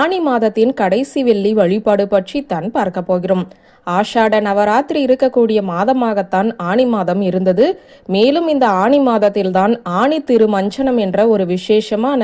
ஆனி மாதத்தின் கடைசி வெள்ளி வழிபாடு பற்றி தான் பார்க்க போகிறோம். ஆஷாட நவராத்திரி இருக்கக்கூடிய மாதமாகத்தான் ஆனி மாதம் இருந்தது. மேலும் இந்த ஆனி மாதத்தில்தான் ஆணி திருமஞ்சனம் என்ற ஒரு விசேஷமான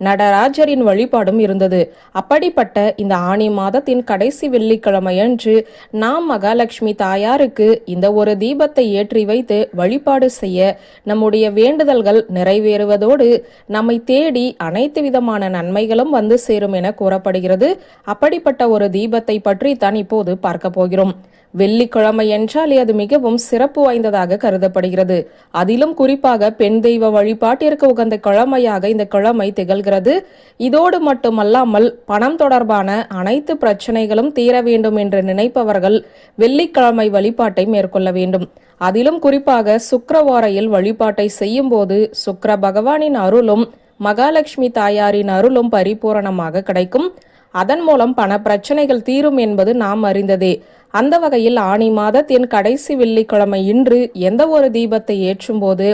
நடராஜரின் வழிபாடும் இருந்தது. அப்படிப்பட்ட இந்த ஆனி மாதத்தின் கடைசி வெள்ளிக்கிழமையன்று நாம் மகாலட்சுமி தாயாருக்கு இந்த ஒரு தீபத்தை ஏற்றி வைத்து வழிபாடு செய்ய நம்முடைய வேண்டுதல்கள் நிறைவேறுவதோடு நம்மை தேடி அனைத்து விதமான நன்மைகளும் வந்து சேரும் என கூறப்படுகிறது. அப்படிப்பட்ட ஒரு தீபத்தை பற்றி தான் இப்போது பார்க்க போகிறோம். வெள்ளிக்கிழமை என்றால் அது மிகவும் சிறப்பு வாய்ந்ததாக கருதப்படுகிறது. அதிலும் குறிப்பாக பெண் தெய்வ வழிபாட்டிற்கு உகந்த கிழமையாக இந்த கிழமை திகழ்கிறது. இதோடு மட்டுமல்லாமல் பணம் தொடர்பான அனைத்து பிரச்சனைகளும் தீர வேண்டும் என்று நினைப்பவர்கள் வெள்ளிக்கிழமை வழிபாட்டை மேற்கொள்ள வேண்டும். அதிலும் குறிப்பாக சுக்கரவாரையில் வழிபாட்டை செய்யும் போது சுக்கர பகவானின் அருளும் மகாலட்சுமி தாயாரின் அருளும் பரிபூரணமாக கிடைக்கும். அதன் மூலம் பண பிரச்சனைகள் தீரும் என்பது நாம் அறிந்ததே. அந்த வகையில் ஆணி மாதத்தின் கடைசி வெள்ளிக்கிழமை இன்று எந்த ஒரு தீபத்தை ஏற்றும் போது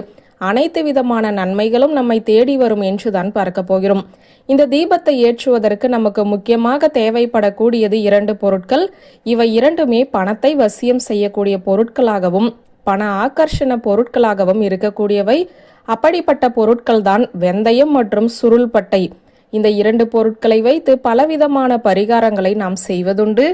அனைத்து விதமான நன்மைகளும் நம்மை தேடி வரும் என்றுதான் பார்க்க போகிறோம். இந்த தீபத்தை ஏற்றுவதற்கு நமக்கு முக்கியமாக தேவைப்படக்கூடியது இரண்டு பொருட்கள். இவை இரண்டுமே பணத்தை வசியம் செய்யக்கூடிய பொருட்களாகவும் பண ஆகர்ஷண பொருட்களாகவும் இருக்கக்கூடியவை. அப்படிப்பட்ட பொருட்கள் தான் வெந்தயம் மற்றும் சுருள்பட்டை இந்த இரண்டு பொருட்களை வைத்து பலவிதமான பரிகாரங்களை நாம் செய்வதுண்டு.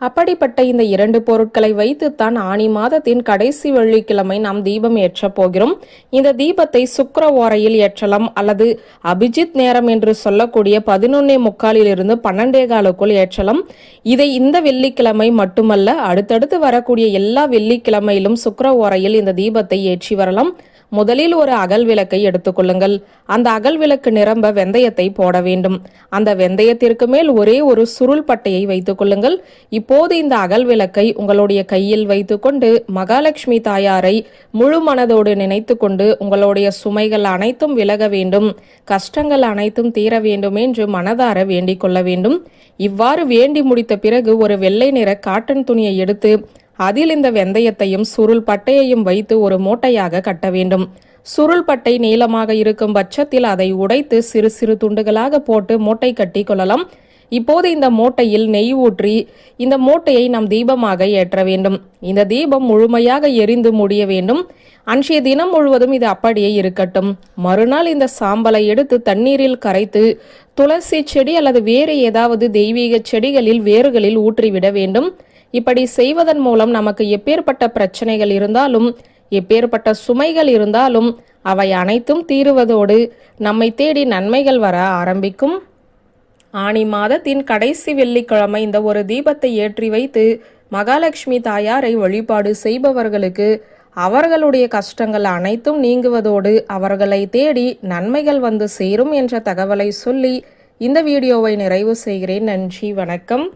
அப்படிப்பட்ட இந்த இரண்டு பொருட்களை வைத்துத்தான் ஆணி மாதத்தின் கடைசி வெள்ளிக்கிழமை நாம் தீபம் ஏற்றப் போகிறோம். இந்த தீபத்தை சுக்கர ஓரையில் ஏற்றலாம் அல்லது அபிஜித் நேரம் என்று சொல்லக்கூடிய பதினொன்னே முக்காலிலிருந்து பன்னெண்டே காலுக்குள் ஏற்றலாம். இதை இந்த வெள்ளிக்கிழமை மட்டுமல்ல அடுத்தடுத்து வரக்கூடிய எல்லா வெள்ளிக்கிழமையிலும் சுக்கர ஓரையில் இந்த தீபத்தை ஏற்றி வரலாம். முதலில் ஒரு அகல் விளக்கை எடுத்துக்கொள்ளுங்கள் அந்த அகல் விளக்கு நிரம்ப வெந்தயத்தை போட வேண்டும். அந்த வெந்தயத்திற்கு மேல் ஒரே ஒரு சுருள் பட்டையை வைத்துக் கொள்ளுங்கள். இப்போது இந்த அகல் விளக்கை உங்களுடைய கையில் வைத்துக்கொண்டு மகாலட்சுமி தாயாரை முழு மனதோடு நினைத்து கொண்டு உங்களுடைய சுமைகள் அனைத்தும் விலக வேண்டும். கஷ்டங்கள் அனைத்தும் தீர வேண்டும் என்று மனதார வேண்டிக் கொள்ள வேண்டும். இவ்வாறு வேண்டி முடித்த பிறகு ஒரு வெள்ளை நிற காட்டன் துணியை எடுத்து அதில் இந்த வெந்தயத்தையும் சுருள் பட்டையையும் வைத்து ஒரு மூட்டையாக கட்ட வேண்டும். சுருள் பட்டை நீளமாக இருக்கும் பட்சத்தில் அதை உடைத்து சிறு சிறு துண்டுகளாக போட்டு மூட்டை கட்டி கொள்ளலாம். இப்போது இந்த மூட்டையில் நெய் ஊற்றி இந்த மூட்டையை நாம் தீபமாக ஏற்ற வேண்டும். இந்த தீபம் முழுமையாக எரிந்து முடிய வேண்டும். அன்றைய தினம் முழுவதும் இது அப்படியே இருக்கட்டும். மறுநாள் இந்த சாம்பலை எடுத்து தண்ணீரில் கரைத்து துளசி செடி அல்லது வேறு ஏதாவது தெய்வீக செடிகளில் வேர்களில் ஊற்றிவிட வேண்டும். இப்படி செய்வதன் மூலம் நமக்கு எப்பேற்பட்ட பிரச்சனைகள் இருந்தாலும் எப்பேற்பட்ட சுமைகள் இருந்தாலும் அவை அனைத்தும் தீருவதோடு நம்மை தேடி நன்மைகள் வர ஆரம்பிக்கும். ஆணி மாதத்தின் கடைசி வெள்ளிக்கிழமை இந்த ஒரு தீபத்தை ஏற்றி வைத்து மகாலட்சுமி தாயாரை வழிபாடு செய்பவர்களுக்கு அவர்களுடைய கஷ்டங்கள் அனைத்தும் நீங்குவதோடு அவர்களை தேடி நன்மைகள் வந்து சேரும் என்ற தகவலை சொல்லி இந்த வீடியோவை நிறைவு செய்கிறேன். நன்றி வணக்கம்.